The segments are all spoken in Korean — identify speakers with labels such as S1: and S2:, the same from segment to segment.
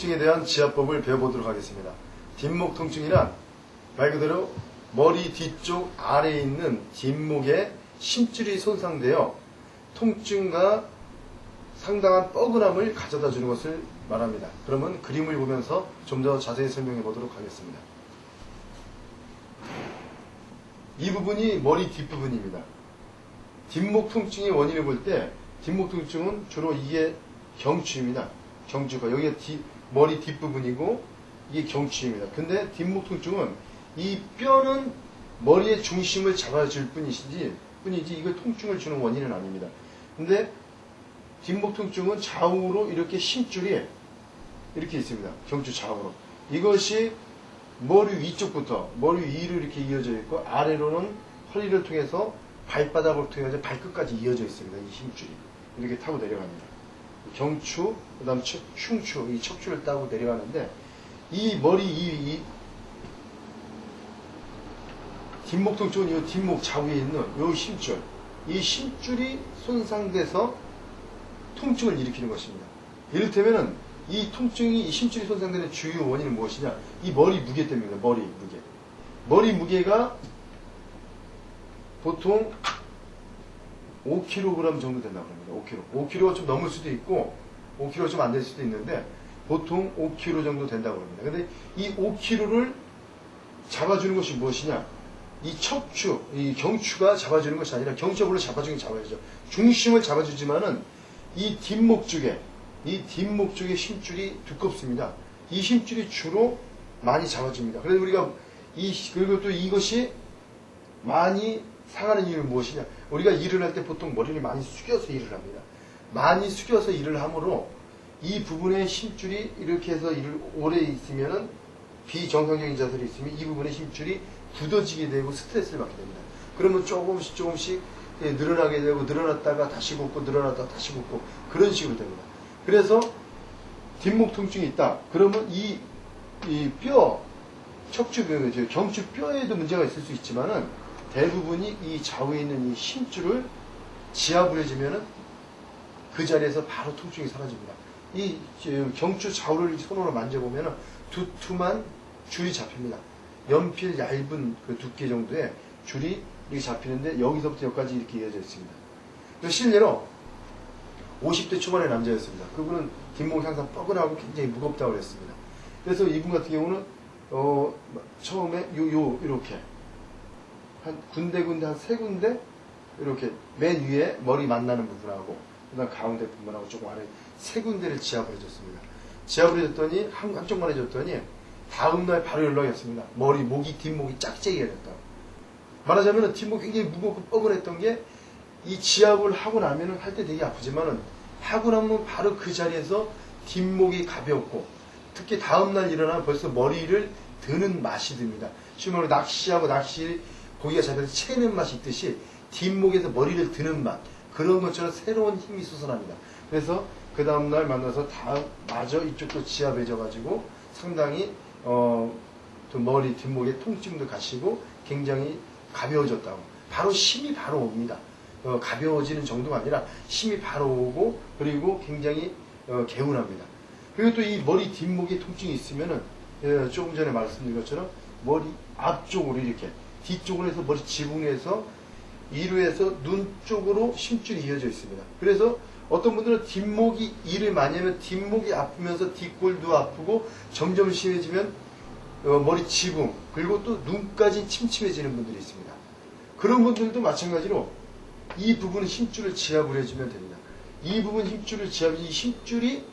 S1: 통증에 대한 지압법을 배워보도록 하겠습니다. 뒷목 통증이란 말 그대로 머리 뒤쪽 아래에 있는 뒷목에 심줄이 손상되어 통증과 상당한 뻐근함을 가져다 주는 것을 말합니다. 그러면 그림을 보면서 좀 더 자세히 설명해 보도록 하겠습니다. 이 부분이 머리 뒷부분입니다. 뒷목 통증의 원인을 볼 때 뒷목 통증은 주로 이게 경추입니다. 경추가 여기가 뒤- 머리 뒷부분이고 이게 경추입니다. 근데 뒷목 통증은 이 뼈는 머리의 중심을 잡아줄 뿐이지 뿐이지 이거 통증을 주는 원인은 아닙니다. 근데 뒷목 통증은 좌우로 이렇게 심줄이 이렇게 있습니다. 경추 좌우로. 이것이 머리 위쪽부터 머리 위로 이렇게 이어져 있고 아래로는 허리를 통해서 발바닥을 통해서 발끝까지 이어져 있습니다. 이 힘줄이 이렇게 타고 내려갑니다. 경추, 그 다음 척- 흉추, 이 척추를 따고 내려가는데 이 머리 이, 이 뒷목 통증은 이 뒷목 좌우에 있는 이 힘줄, 이 힘줄이 손상돼서 통증을 일으키는 것입니다. 이를테면은 이 통증이 이 심줄이 손상되는 주요 원인은 무엇이냐? 이 머리 무게 때문입니다. 머리 무게. 머리 무게가 보통 5kg 정도 된다고 합니다. 5kg. 5kg가 좀 넘을 수도 있고 5kg 좀안 될 수도 있는데 보통 5kg 정도 된다고 합니다. 근데 이 5kg를 잡아주는 것이 무엇이냐? 이 척추, 이 경추가 잡아주는 것이 아니라 경추가 물론 잡아주긴 잡아야죠. 중심을 잡아주지만은 이 뒷목 쪽에 이 뒷목 쪽의 힘줄이 두껍습니다. 이 힘줄이 주로 많이 잡아줍니다. 그래서 우리가 이 그리고 또 이것이 많이 상하는 이유는 무엇이냐? 우리가 일을 할 때 보통 머리를 많이 숙여서 일을 합니다. 많이 숙여서 일을 하므로 이 부분의 힘줄이 이렇게 해서 일을 오래 있으면은 비정상적인 자세로 있으면 이 부분의 힘줄이 굳어지게 되고 스트레스를 받게 됩니다. 그러면 조금씩 조금씩 예, 늘어나게 되고 늘어났다가 다시 굽고 늘어났다가 다시 굽고 그런 식으로 됩니다. 그래서 뒷목 통증이 있다. 그러면 이, 이 뼈, 척추, 경추 뼈에도 문제가 있을 수 있지만은 대부분이 이 좌우에 있는 이 힘줄을 지압을 해주면은 그 자리에서 바로 통증이 사라집니다. 이 저, 경추 좌우를 손으로 만져보면은 두툼한 줄이 잡힙니다. 연필 얇은 그 두께 정도의 줄이 이렇게 잡히는데 여기서부터 여기까지 이렇게 이어져 있습니다. 실례로 50대 초반의 남자였습니다. 그분은 뒷목이 항상 뻐근하고 굉장히 무겁다고 그랬습니다. 그래서 이분 같은 경우는 어, 처음에 요, 요, 이렇게 한 군데군데 한 세 군데 이렇게 맨 위에 머리 만나는 부분하고 그다음 가운데 부분하고 조금 아래 세 군데를 지압을 해줬습니다. 지압을 해줬더니 한, 한쪽만 해줬더니 다음날 바로 연락이 왔습니다. 머리, 목이, 뒷목이 짝짝이가 됐다고. 말하자면 뒷목이 굉장히 무겁고 뻐근했던 게 이 지압을 하고 나면은 할 때 되게 아프지만은 하고 나면 바로 그 자리에서 뒷목이 가볍고 특히 다음날 일어나면 벌써 머리를 드는 맛이 듭니다. 쉬운 말로 낚시하고 낚시 고기가 잡혀서 채는 맛이 있듯이 뒷목에서 머리를 드는 맛 그런 것처럼 새로운 힘이 솟아납니다. 그래서 그 다음날 만나서 다 마저 이쪽도 지압 해져 가지고 상당히 어, 또 머리 뒷목의 통증도 가시고 굉장히 가벼워졌다고 바로 힘이 바로 옵니다. 어, 가벼워지는 정도가 아니라 힘이 바로 오고 그리고 굉장히 어, 개운합니다. 그리고 또 이 머리 뒷목에 통증이 있으면은 예, 조금 전에 말씀드린 것처럼 머리 앞쪽으로 이렇게 뒤쪽으로 해서 머리 지붕에서 해서 눈 쪽으로 심줄이 이어져 있습니다. 그래서 어떤 분들은 뒷목이 일을 많이 하면 뒷목이 아프면서 뒷골도 아프고 점점 심해지면 어, 머리 지붕 그리고 또 눈까지 침침해지는 분들이 있습니다. 그런 분들도 마찬가지로 이 부분 힘줄을 지압을 해주면 됩니다. 이 부분 힘줄을 지압, 이 힘줄이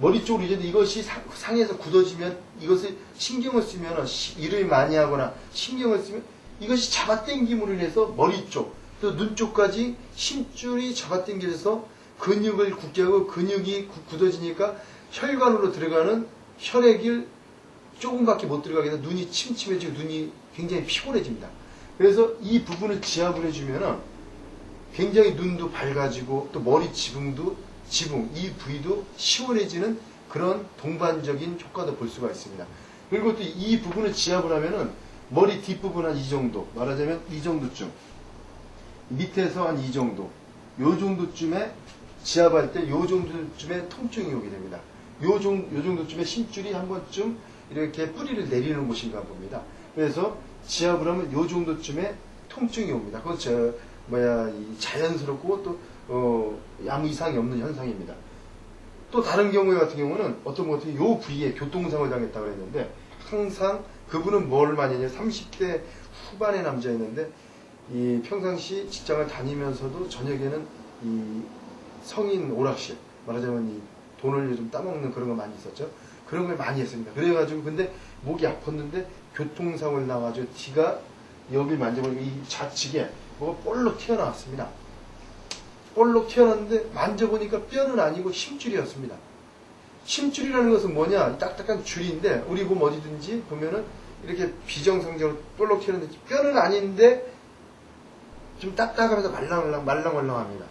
S1: 머리 쪽으로 이제 이것이 상, 상에서 굳어지면 이것을 신경을 쓰면 시- 일을 많이 하거나 신경을 쓰면 이것이 잡아당김으로 인해서 머리 쪽, 또 눈 쪽까지 힘줄이 잡아당겨서 근육을 굳게 하고 근육이 구- 굳어지니까 혈관으로 들어가는 혈액을 조금밖에 못 들어가게 해서 눈이 침침해지고 눈이 굉장히 피곤해집니다. 그래서 이 부분을 지압을 해주면은 굉장히 눈도 밝아지고 또 머리 지붕도 지붕 이 부위도 시원해지는 그런 동반적인 효과도 볼 수가 있습니다. 그리고 또 이 부분을 지압을 하면은 머리 뒷부분 한 이 정도 말하자면 이 정도쯤 밑에서 한 이 정도 요 정도쯤에 지압할 때 요 정도쯤에 통증이 오게 됩니다. 요, 정, 요 정도쯤에 심줄이 한 번쯤 이렇게 뿌리를 내리는 곳인가 봅니다. 그래서 지압을 하면 요 정도쯤에 통증이 옵니다. 그건 저, 뭐야, 이 자연스럽고 또, 어, 아무 이상이 없는 현상입니다. 또 다른 경우에 같은 경우는 어떤 것 같은 요 부위에 교통사고를 당했다고 했는데 항상 그분은 뭘 많이 했냐? 30대 후반의 남자였는데 이 평상시 직장을 다니면서도 저녁에는 이 성인 오락실 말하자면 이 돈을 좀 따먹는 그런 거 많이 있었죠. 그런 걸 많이 했습니다. 그래가지고 근데 목이 아팠는데 교통사고를 나가지고 뒤가 여기 만져보니까 이 좌측에 뭐가 볼록 튀어나왔습니다. 볼록 튀어나왔는데 만져보니까 뼈는 아니고 힘줄이었습니다. 힘줄이라는 것은 뭐냐? 이 딱딱한 줄인데 우리 보면 어디든지 보면은 이렇게 비정상적으로 볼록 튀어나왔는데 뼈는 아닌데 좀 딱딱하면서 말랑말랑 말랑말랑합니다.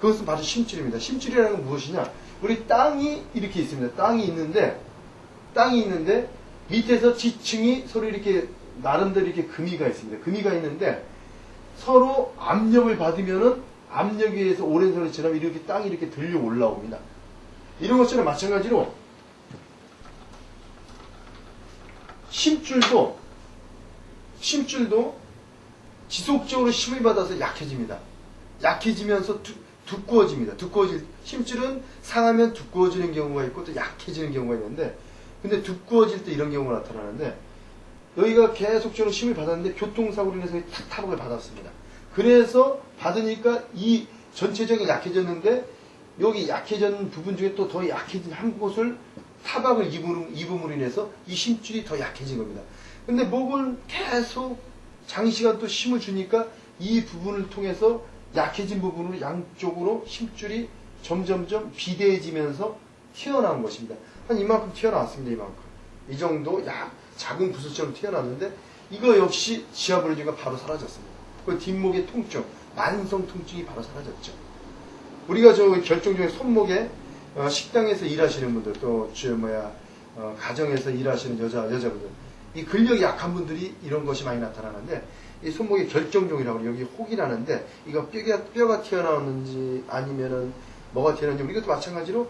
S1: 그것은 바로 심줄입니다. 심줄이라는 건 무엇이냐? 우리 땅이 이렇게 있습니다. 땅이 있는데 땅이 있는데 밑에서 지층이 서로 이렇게 나름대로 이렇게 금이가 있습니다. 금이가 있는데 서로 압력을 받으면은 압력에 의해서 오랜 세월이 지나면 이렇게 땅이 이렇게 들려 올라옵니다. 이런 것처럼 마찬가지로 심줄도 심줄도 지속적으로 힘을 받아서 약해집니다. 약해지면서 두, 두꺼워집니다. 두꺼워질 힘줄은 상하면 두꺼워지는 경우가 있고 또 약해지는 경우가 있는데 근데 두꺼워질 때 이런 경우가 나타나는데 여기가 계속적으로 힘을 받았는데 교통사고로 인해서 탁 타박을 받았습니다. 그래서 받으니까 이 전체적인 약해졌는데 여기 약해진 부분 중에 또 더 약해진 한 곳을 타박을 입음, 입음으로 인해서 이 심줄이 더 약해진 겁니다. 근데 목을 계속 장시간 또 힘을 주니까 이 부분을 통해서 약해진 부분으로 양쪽으로 힘줄이 점점점 비대해지면서 튀어나온 것입니다. 한 이만큼 튀어나왔습니다. 이만큼. 이 정도 약 작은 구슬처럼 튀어나왔는데 이거 역시 해주니까 바로 사라졌습니다. 그 뒷목의 통증, 만성 통증이 바로 사라졌죠. 우리가 저 결정적인 손목에 어, 식당에서 일하시는 분들 또저 뭐야 어, 가정에서 일하시는 여자 여자분들 이 근력이 약한 분들이 이런 것이 많이 나타나는데 이 손목의 결정종이라고 여기 혹이라는데 이거 뼈가 뼈가 튀어나왔는지 아니면은 뭐가 튀어나왔는지 우리 것도 마찬가지로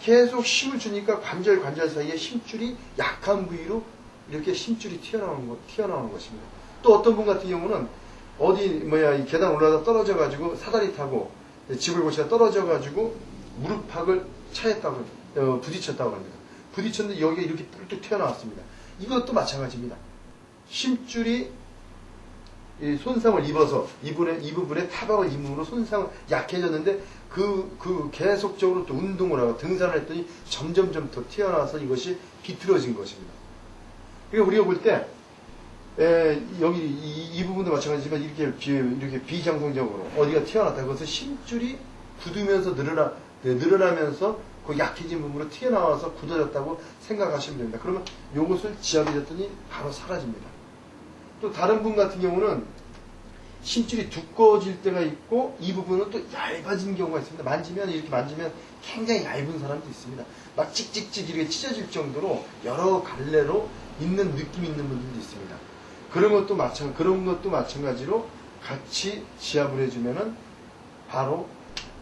S1: 계속 힘을 주니까 관절 관절 사이에 힘줄이 약한 부위로 이렇게 힘줄이 튀어나오는 것 튀어나오는 것입니다. 또 어떤 분 같은 경우는 어디 뭐야 이 계단 올라다 떨어져 가지고 사다리 타고 집을 고치다 떨어져 가지고 무릎팍을 차였다고 어, 부딪혔다고 합니다. 부딪혔는데 여기가 이렇게 뿔뚝 튀어나왔습니다. 이것도 마찬가지입니다. 힘줄이 이 손상을 입어서 이분의 이 부분에 타박을 입음으로 손상을 약해졌는데 그, 그 계속적으로 또 운동을 하고 등산을 했더니 점점점 더 튀어나와서 이것이 비틀어진 것입니다. 그러니까 우리가 볼 때 에, 여기 이, 이 부분도 마찬가지지만 이렇게 비, 이렇게 비정상적으로 어디가 튀어나왔다. 그것은 힘줄이 굳으면서 늘어나 네, 늘어나면서 그 약해진 부분으로 튀어나와서 굳어졌다고 생각하시면 됩니다. 그러면 이것을 지압이 됐더니 바로 사라집니다. 또 다른 분 같은 경우는 힘줄이 두꺼워질 때가 있고 이 부분은 또 얇아진 경우가 있습니다. 만지면 이렇게 만지면 굉장히 얇은 사람도 있습니다. 막 찍찍찍 이렇게 찢어질 정도로 여러 갈래로 있는 느낌 있는 분들도 있습니다. 그런 것도 마찬 그런 것도 마찬가지로 같이 지압을 해주면은 바로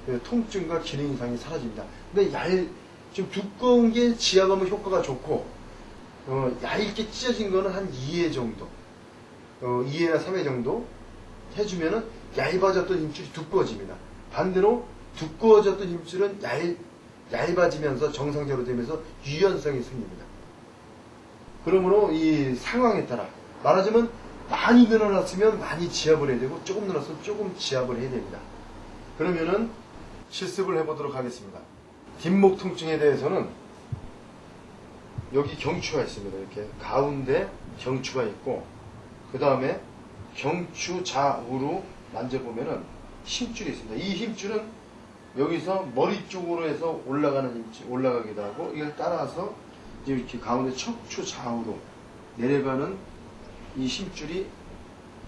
S1: 그 통증과 기능 이상이 사라집니다. 근데 얇, 좀 두꺼운 게 지압하면 효과가 좋고, 어, 얇게 찢어진 거는 한 2회 정도, 어, 2회나 3회 정도 해주면은 얇아졌던 힘줄이 두꺼워집니다. 반대로 두꺼워졌던 힘줄은 얇, 얇아지면서 정상적으로 되면서 유연성이 생깁니다. 그러므로 이 상황에 따라 말하자면 많이 늘어났으면 많이 지압을 해야 되고 조금 늘어났으면 조금 지압을 해야 됩니다. 그러면은 실습을 해보도록 하겠습니다. 뒷목 통증에 대해서는 여기 경추가 있습니다. 이렇게 가운데 경추가 있고 그 다음에 경추 좌우로 만져보면은 힘줄이 있습니다. 이 힘줄은 여기서 머리 쪽으로 해서 올라가는 힘줄, 올라가기도 하고 이걸 따라서 이렇게 가운데 척추 좌우로 내려가는 이 힘줄이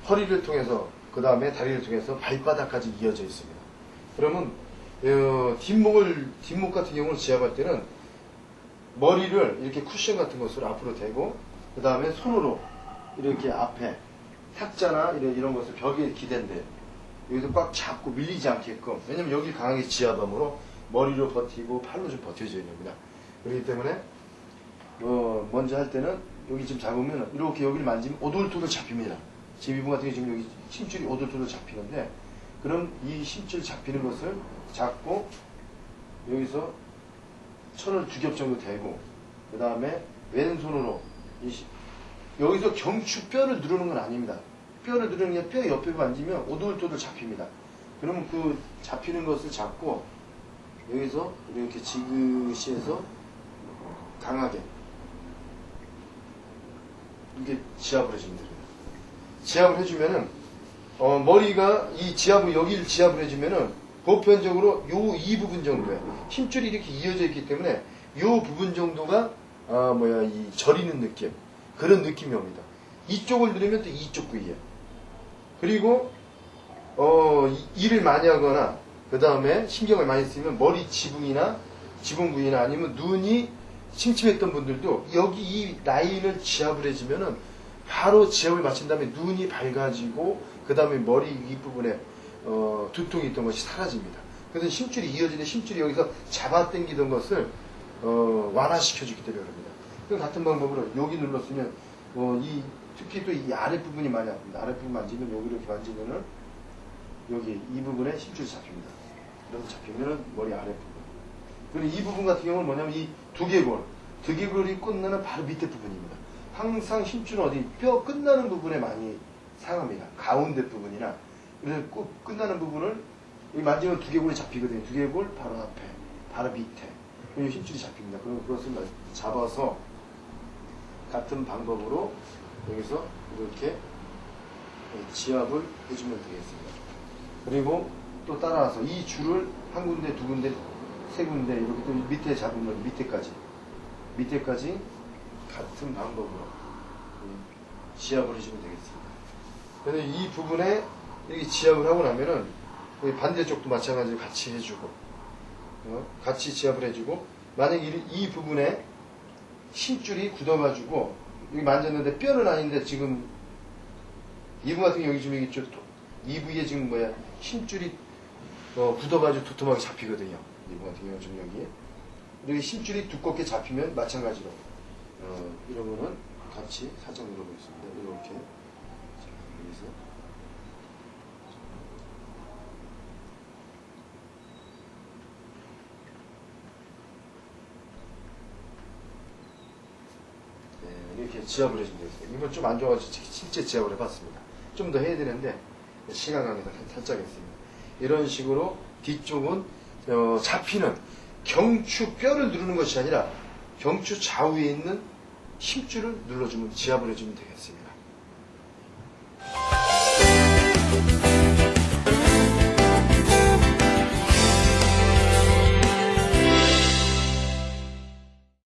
S1: 허리를 통해서 그 다음에 다리를 통해서 발바닥까지 이어져 있습니다. 그러면 어, 뒷목을 뒷목 같은 경우는 지압할 때는 머리를 이렇게 쿠션 같은 것으로 앞으로 대고 그 다음에 손으로 이렇게 앞에 탁자나 이런, 이런 것을 벽에 기댄데 여기서 꽉 잡고 밀리지 않게끔 왜냐면 여기 강하게 지압함으로 머리로 버티고 팔로 좀 버텨줘야 됩니다. 그렇기 때문에 어, 먼저 할 때는 여기 지금 잡으면 이렇게 여기를 만지면 오돌토돌 잡힙니다. 이분 같은 경우 지금 여기 심줄이 오돌토돌 잡히는데 그럼 이 심줄 잡히는 것을 잡고 여기서 천을 두 겹 정도 대고 그 다음에 왼손으로 이 시- 여기서 경추뼈를 누르는 건 아닙니다. 뼈를 누르는 게 뼈 옆에 만지면 오돌토돌 잡힙니다. 그러면 그 잡히는 것을 잡고 여기서 이렇게 지그시 해서 강하게 이렇게 지압을 해주면 됩니다. 지압을 해주면은 어, 머리가 이 지압을 여기를 지압을 해주면은 보편적으로 요 이 부분 정도에 힘줄이 이렇게 이어져 있기 때문에 요 부분 정도가 아 뭐야 이 저리는 느낌 그런 느낌이 옵니다. 이쪽을 누르면 또 이쪽 부위에 그리고 어 이- 일을 많이 하거나 그 다음에 신경을 많이 쓰면 머리 지붕이나 지붕 부위나 아니면 눈이 침침했던 분들도 여기 이 라인을 지압을 해주면은 바로 지압을 마친 다음에 눈이 밝아지고 그 다음에 머리 윗부분에 어, 두통이 있던 것이 사라집니다. 그래서 심줄이 이어지는 심줄이 여기서 잡아당기던 것을 어, 완화시켜주기 때문에 그럽니다. 그 같은 방법으로 여기 눌렀으면 어, 이 특히 또 이 아랫부분이 많이 아픕니다. 아랫부분 만지면 여기 이렇게 만지면은 여기 이 부분에 심줄이 잡힙니다. 이렇게 잡히면은 머리 아랫부분. 그리고 이 부분 같은 경우는 뭐냐면 이 두개골, 두개골이 끝나는 바로 밑에 부분입니다. 항상 힘줄은 어디 뼈 끝나는 부분에 많이 상합니다. 가운데 부분이나 그래서 꼭 끝나는 부분을 만지면 두개골이 잡히거든요. 두개골 바로 앞에, 바로 밑에 이 힘줄이 잡힙니다. 그럼 그것을 잡아서 같은 방법으로 여기서 이렇게 지압을 해주면 되겠습니다. 그리고 또 따라서 이 줄을 한 군데, 두 군데, 세 군데 이렇게 또 밑에 잡으면 밑에까지 밑에까지 같은 방법으로 이 지압을 해주면 되겠습니다. 그래서 이 부분에 이렇게 지압을 하고 나면은 반대쪽도 마찬가지로 같이 해주고 어? 같이 지압을 해주고 만약 이, 이 부분에 힘줄이 굳어가지고 여기 만졌는데 뼈는 아닌데 지금 이부 같은 경우 여기 지금 여기 좀 도- 이 부위에 지금 뭐야 힘줄이 어, 굳어가지고 두툼하게 잡히거든요. 이부 같은 경우 좀 여기 여기 힘줄이 두껍게 잡히면 마찬가지로 어, 이러면은 같이 살짝 눌러보겠습니다. 이렇게 자, 여기서 네, 이렇게 지압을 해주면 되겠습니다. 이건 좀 안 좋아가지고 실제 지압을 해봤습니다. 좀 더 해야 되는데 시간 관계가 살짝 있습니다. 이런 식으로 뒤쪽은 어, 잡히는 경추 뼈를 누르는 것이 아니라 경추 좌우에 있는 힘줄을 눌러주면 지압을 해주면 되겠습니다.